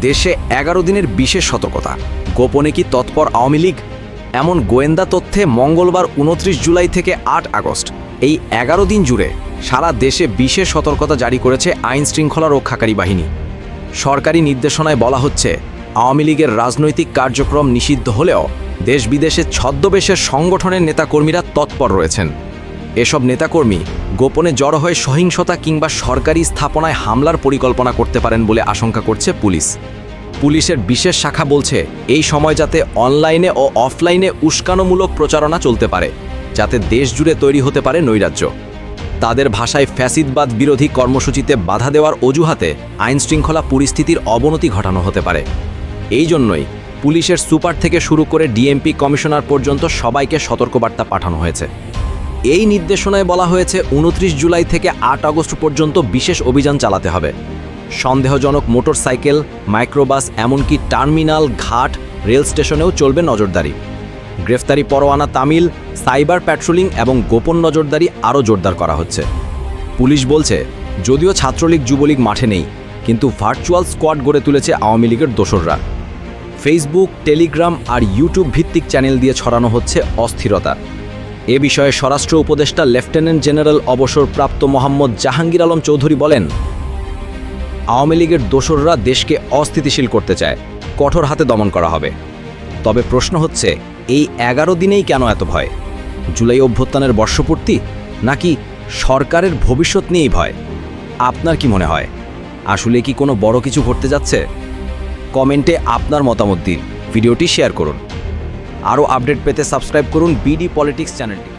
দেশে এগারো দিনের বিশেষ সতর্কতা। গোপনে কি তৎপর আওয়ামী লীগ? এমন গোয়েন্দা তথ্যে মঙ্গলবার উনত্রিশ জুলাই থেকে আট আগস্ট। এই এগারো দিন জুড়ে সারা দেশে বিশেষ সতর্কতা জারি করেছে আইন শৃঙ্খলা রক্ষাকারী বাহিনী। সরকারি নির্দেশনায় বলা হচ্ছে, আওয়ামী লীগের রাজনৈতিক কার্যক্রম নিষিদ্ধ হলেও দেশ বিদেশে ছদ্মবেশের সংগঠনের নেতাকর্মীরা তৎপর রয়েছেন। এসব নেতাকর্মী গোপনে জড়ো হয়ে সহিংসতা কিংবা সরকারি স্থাপনায় হামলার পরিকল্পনা করতে পারেন বলে আশঙ্কা করছে পুলিশ। পুলিশের বিশেষ শাখা বলছে, এই সময় যাতে অনলাইনে ও অফলাইনে উস্কানোমূলক প্রচারণা চলতে পারে, যাতে দেশ জুড়ে তৈরি হতে পারে নৈরাজ্য। তাদের ভাষায় ফ্যাসিদবাদ বিরোধী কর্মসূচিতে বাধা দেওয়ার অজুহাতে আইনশৃঙ্খলা পরিস্থিতির অবনতি ঘটানো হতে পারে। এই জন্যই পুলিশের সুপার থেকে শুরু করে ডিএমপি কমিশনার পর্যন্ত সবাইকে সতর্কবার্তা পাঠানো হয়েছে। এই নির্দেশনায় বলা হয়েছে, উনত্রিশ জুলাই থেকে আট আগস্ট পর্যন্ত বিশেষ অভিযান চালাতে হবে। সন্দেহজনক মোটরসাইকেল, মাইক্রোবাস, এমনকি টার্মিনাল, ঘাট, রেল স্টেশনেও চলবে নজরদারি। গ্রেফতারি পরোয়ানা তামিল, সাইবার প্যাট্রোলিং এবং গোপন নজরদারি আরও জোরদার করা হচ্ছে। পুলিশ বলছে, যদিও ছাত্রলীগ যুবলীগ মাঠে নেই, কিন্তু ভার্চুয়াল স্কোয়াড গড়ে তুলেছে আওয়ামী লীগের দোসররা। ফেসবুক, টেলিগ্রাম আর ইউটিউব ভিত্তিক চ্যানেল দিয়ে ছড়ানো হচ্ছে অস্থিরতা। এ বিষয়ে স্বরাষ্ট্র উপদেষ্টা লেফটেন্যান্ট জেনারেল অবসরপ্রাপ্ত মোহাম্মদ জাহাঙ্গীর আলম চৌধুরী বলেন, আওয়ামী লীগের দোসররা দেশকে অস্থিতিশীল করতে চায়, কঠোর হাতে দমন করা হবে। তবে প্রশ্ন হচ্ছে, এই এগারো দিনেই কেন এত ভয়? জুলাই অভ্যুত্থানের বর্ষপূর্তি? নাকি সরকারের ভবিষ্যৎ নিয়েই ভয়? আপনার কি মনে হয়? আসলে কি কোনো বড় কিছু ঘটতে যাচ্ছে? কমেন্টে আপনার মতামত দিন। ভিডিওটি শেয়ার করুন। আরও আপডেট পেতে সাবস্ক্রাইব করুন বিডি পলিটিক্স চ্যানেলটি।